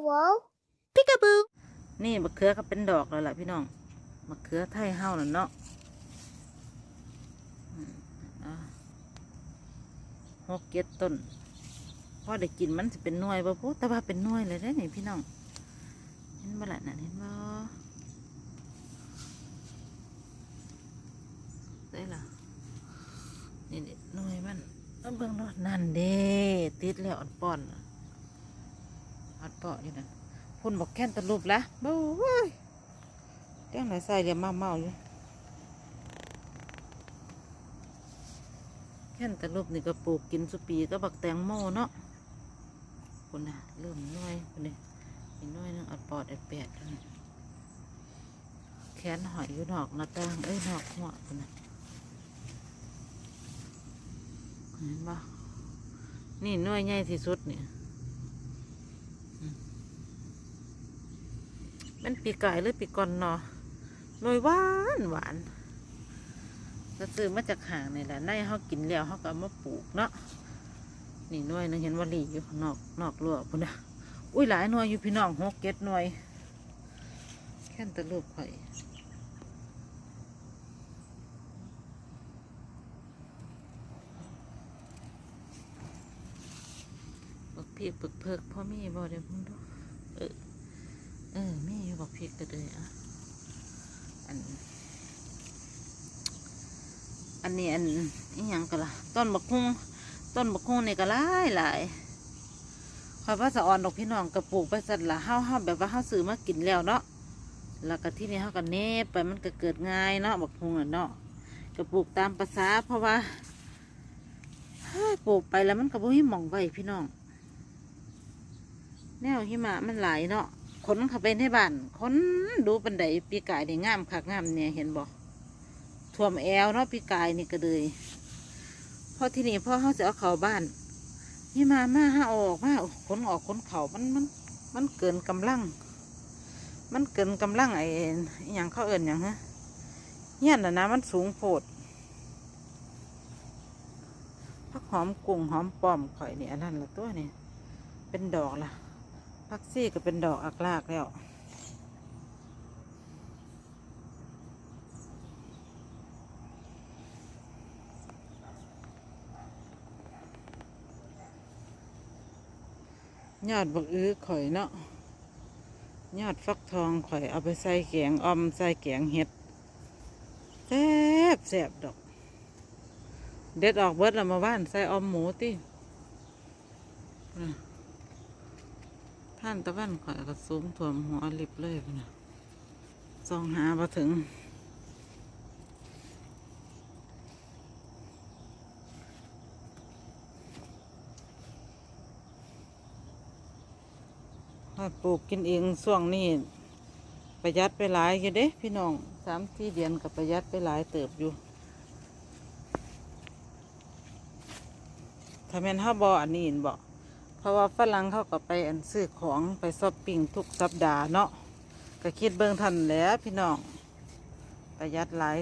Hello? พิกาบูนี่มะเขือก็เป็นดอกแล้วล่ะพี่น้องมะเขือไทยเฮาน่ะเนาะอืมอะหกเก็ดต้นพอได้กินมันจะเป็นน่วยบ่พูแต่ว่าเป็นน่วยเลยได้อนี่พี่น้องเห็นบ่ล่ะนั่นเห็นบ่ได้ล่ะนี่นี่น่วยมันเอาเบิ่งเนาะนั่นเด้ติดแล้วอ่อนป้อน เปาะอยู่นั่นพุ่นบอกแค่นตะลุบละบู้ยเจ้าไหนใส่เรียมเมาเมาๆอยู่แค่นตะลุบนี่ก็ปลูกกินสุปีก็บักแตงโมเนาะคุณน่ะเริ่มน้อยคุณนี่ีน้อยนึงอัดปอดอัดแปดแล้วนี่แขนหอยอยู่นอกหน้าต่างเอ้ยนอกหัวคุณน่ะเห็นปะนี่น้อยใหญ่ที่สุดเนี่ย มันปีกายหรือปีก่อนเนาะหน่ยหวานหวานก็ซื้อมาจากห่างนี่แหละในเขากินแล้วเขาก็มาปลูกเนาะนี่หน่วยนึงเห็นว่าลีอยู่ข้างนอกนอกรั้วพุ่นนะอุ้ยหลายหน่วยอยู่พี่น้องหกเก็ดหน่วย แค่นตะลูกไข่บักพี่ปึกเพิกพ่อมีบ่เดี๋ยวพุ่งดูเออ เออแม่อยู่บอกพริกก็เลยอะอัน อันนี้อันอีหยังก็ล่ะ ต้นบักคุ้งต้นบักคุ้งนี่ก็หลายหลายคอยว่าสะออนดอกพี่น้องกระปลูกไปสัตว์ละเฮาเฮาแบบว่าเฮาซื้อมากินแล้วเนาะแล้วก็ที่นี่เฮาก็เนบไปมันก็เกิดง่ายเนาะบักคุ้งเนาะกระปลูกตามภาษาเพราะว่าปลูกไปแล้วมันก็บ่มีหมองไว้พี่น้อง แนวหิมะมันหลายเนาะ ขนเข้าไปในบ้านขนดูปันไดปีกายนี่งามคักงามเนี่ยเห็นบ่ท่วมแอวเนาะปีกายนี่ก็เลยพอที่นี่พ่อเขาจะเอาเข้าบ้านนี่มามาห้าออกมาขนออกขนเข่ามันมันมันเกินกำลัง มันเกินกำลังไอ้อย่างเขาเอิ่นอย่างฮะเงี้ยน่ะนะมันสูงโพดพักหอมกุ้งหอมปอมข่อยนี่อันนั้นละตัวนี่เป็นดอกล่ะ พักซี่ก็เป็นดอกอักลากแล้วยอดบักอื้อข่อยเนาะยอดฟักทองข่อยเอาไปใส่แกงออมใส่แกงเห็ดแซ่บแซ่บดอก เด็ดออกเบิดแล้วมาบ้านใส่ออมหมูติน่ะ ท่านตะวันข่อยก็สูงถ่วมหัวลิบเลยนะซองหามาถึงถ้าปลูกกินเองช่วงนี้ประหยัดไปหลายอยู่เด้พี่น้องสามที่เดือนกับประหยัดไปหลายเติบอยู่ ถ้าแม่นห้าบออันนี้เห็นบอก เพราะว่าฝรั่งเขาก็ไปอันซื้อของไปช้อปปิ้งทุกสัปดาห์เนาะก็คิดเบิ่งทันแล้วพี่น้องประหยัดหลาย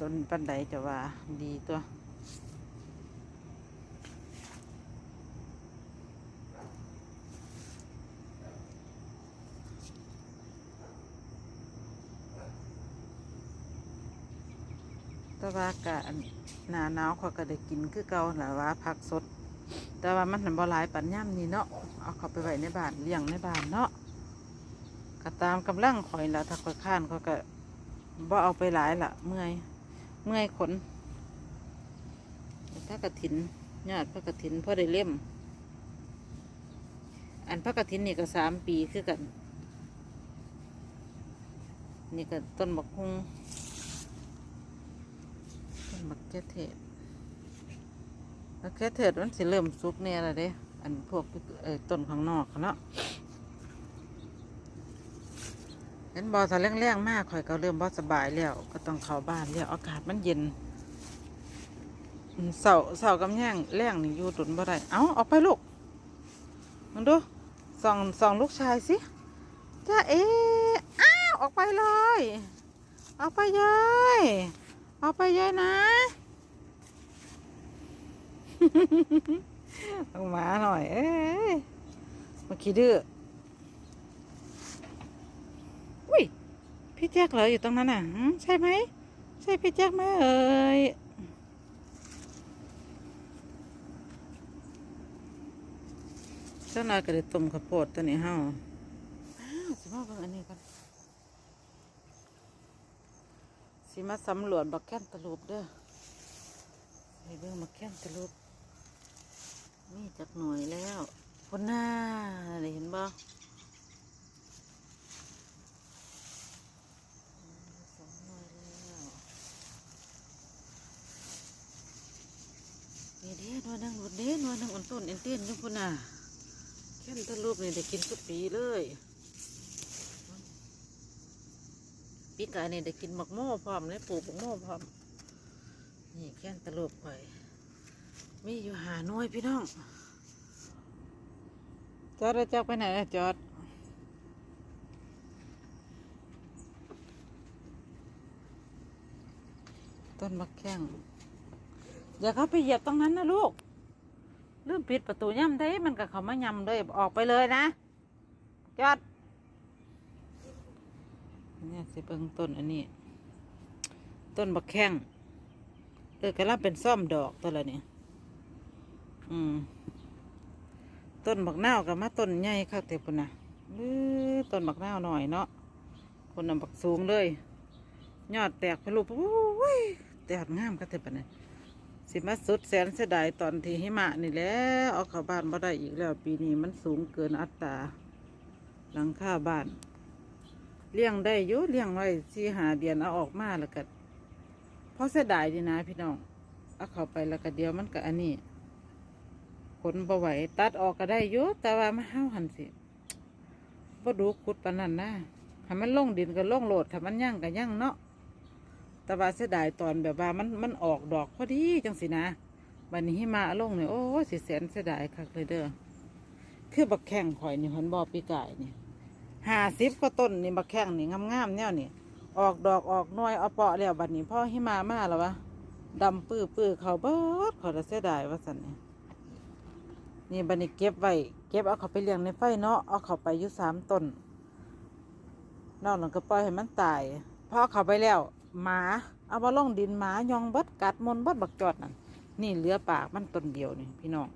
ต้นปันใดจะว่าดีตัวแต่ว่ากะหนาหนาวเขาก็ได้กินคือเก่าแหละว่าผักสด แต่ว่ามันหันบ่หลายปันย่ำนี่เนาะเอาเขาไปไว้ในบ้านเลี้ยงในบ้านเนาะก็ตามกำลังข่อยละถ้าข่อยข้านเขาก็บ่เอาไปหลายละเมื่อยเมื่อยขนพระกฐินยอดพระกฐินพ่อได้เล่ม อันพระกฐินนี่ก็สามปีคือกัน นี่ก็ต้นบักฮุงต้นบักแก้เทศ แล้วแค่เถิดมันสิเริ่มสุกเนี่ยแหละเด้ อันพวกเออต้นข้างนอกเนาะเห็นบอสแรงๆมากข่อยก็เริ่มบอสบายแล้ว ก็ต้องเข้าบ้านแล้วอากาศมันเย็นเสาเสากำแย่งแรงนี่อยู่ตุนบ่ได้ เอาออกไปลูกมันดูส่องส่องลูกชายสิจ้าเออ้าวออกไปเลย ออกไปเย้ยออกไปเย้ยนะ เอาหมาหน่อย เอ้ยมาขี้ดื้ออุ้ย พี่แจ๊กเหรออยู่ตรงนั้นอะใช่ไหม ใช่พี่แจ๊กไหมเอ้ยเจ้านายก็เลยต้มข้าวโพดตัวนี้เฮาสิมาเบิ่อันนี้กันสิมาสำรวจบักแก้นตะลุบเด้อให้เบิ่งบักแก้นตะลุบ มีจักหน่วยแล้วคนหน้าเห็นบ่สองหน่วยแล้วนี่เด้หน่วยนั่งรถเด้หน่วยนั่งอ่อนต้นเอ็นเต้นอยุพุ่นน่ะแค่นตะลูกนี่ได้กินทุกปีเลยปีกายนี่ได้กินหมักโม่พร้อมเลยปลูกหมักโม่พร้อมนี่แค่นตะลูกไป มีอยู่หาหน่วยพี่น้อง จอดแล้วจอดไปไหนอะจอดต้นมะแข้งอย่าเข้าไปเหยียบตรงนั้นนะลูกลืมปิดประตูย่ำได้มันก็เขามายำเลยออกไปเลยนะจอดเนี่ยสิเบิ่งต้นอันนี้ ต้นมะแข้งเออกำลังเป็นซ่อมดอกตัวละเนี่ย อืม ต้นบักนาวกับมาต้นใหญ่ค่ะเต็ปุ่นนะอต้นบักนาวหน่อยเนาะคนน่ะบักสูงเลย ยอดแตกพลุโอ้ยแตกงามก็เต็ปะเนี่ยสิมาสุดแสนเสียดายตอนที่หิมะนี่แล้วเอาเข้าบ้านบ่ได้อีกแล้ว ปีนี้มันสูงเกินอัตราหลังคาบ้านเลี้ยงได้อยู่เลี้ยงไว้สี่หาเดือนเอาออกมาแล้วก็เพราะเสียดายดีนะพี่น้องเอาเข้าไปแล้วก็เดียวมันก็อันนี้ ผลบ่ไหวตัดออกก็ได้อยู่แต่ว่ามาห้าวหันสิบ่ดูขุดปานนั้นนะถ้ามันล่งดินก็ล่งโหลดถ้ามันยั่งก็ยั่งเนาะแต่ว่าเสียดายตอนแบบว่ามันมันออกดอกพอดีจังสินะบันนี้หิมาลงเนี่ยโอ้สิแสนเสียดายคักเลยเด้อคือบักแข้งข่อยนี่หันบอปีกายนี่ห้าสิบก็ต้นนี่บักแข้งนี่งามๆเนี่ยนี่ออกดอกออกน่วยเอาเปาะแล้วบัดนี้พ่อหิมามาแล้ววะดำปื้อปื้อเขาเบิดขอยละเสียดายว่าสันเนี่ย นี่บัดนี้เก็บไว้เก็บเอาเขาไปเลี้ยงในไฟเนาะเอาเขาไปอยู่สามต้นนอกนั้นก็ปล่อยให้มันตายพอเขาไปแล้วหมาเอามาลงดินหมายองเบิดกัดมนเบิดบักจอดนั่นนี่เหลือปากมันต้นเดียวนี่พี่น้อง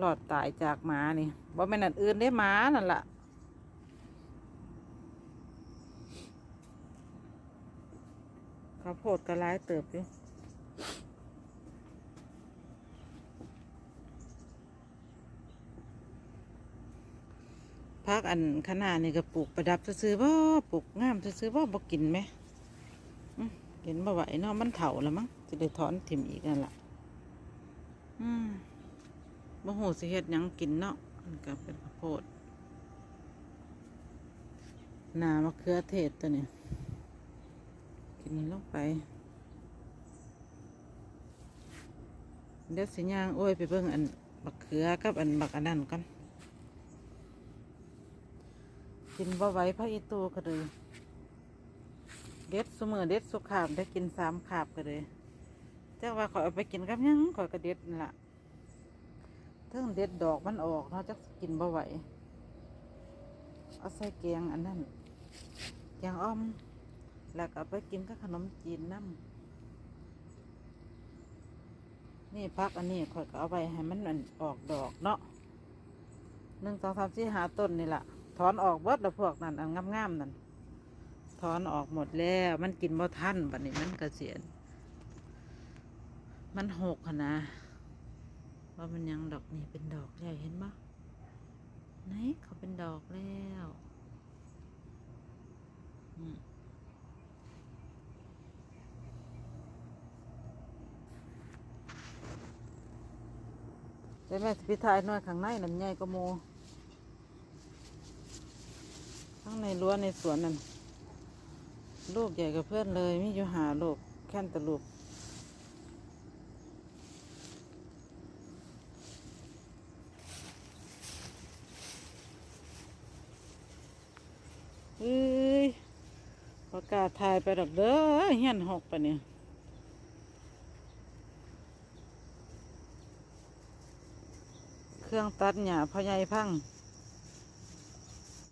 รอดตายจากหมานี่บ่แม่นอันอื่นได้หมานั่นล่ะข้าวโพดก็ระไรเติบอยู่ พักอันขนาดนี่ก็ปลูกประดับซื้อๆบ่ปลูกงามซื้อๆบ่บ่กินไหมเห็นบ่ไหวเนาะมันเถาแล้วมั้งจะได้ถอนถิ่มอีกนั่นแหละอืมบ่หูสิเฮ็ดยังกินเนาะมันก็เป็นข้าวโพดนามะเขือเทศตัวนี้กินลงไปเดี๋ยวสิย่างโอ้ยไปเบิ่งอันบักเขือกับอันบักอันนั้นกัน กินบ่ไหวพระอีตูก็เลยเด็ดเสมอเด็ดสุขาบได้กินสามขาบก็เลยจ้าว่าขอยเอาไปกินกับยังขอยก็เด็ดนั่นละเทิงเด็ดดอกมันออกเนาะจักสิกินบ่ไหวเอาใส่แกงอันนั้นแกงอ้อม แล้วก็ไปกินกับขนมจีนน้ำนี่พักอันนี้ขอยก็เอาไปให้มันอันออกดอกเนาะหนึ่งสองสามสี่หาต้นนี่แหละ ถอนออกเบิดแล้วพวกนั้นอันงามๆนั่นถอนออกหมดแล้ว มันกินบ่ทันบัดนี้มันกระเสียนมันหกนะว่ามันยังดอกนี่เป็นดอกแล้วเห็นปะไหนเขาเป็นดอกแล้วอืมแต่แม่สิพิทายหน้อยข้างในนั่นใหญ่ก็โมข้างในรั้วในสวนนั่นลูกใหญ่กับเพื่อนเลยมีอยู่หาลูกแค่นตะลูกเอ้ยประกาศถ่ายไปดอกเด้อเฮียนหกปะเนี่ยเครื่องตัดหญ้าพ่อใหญ่พัง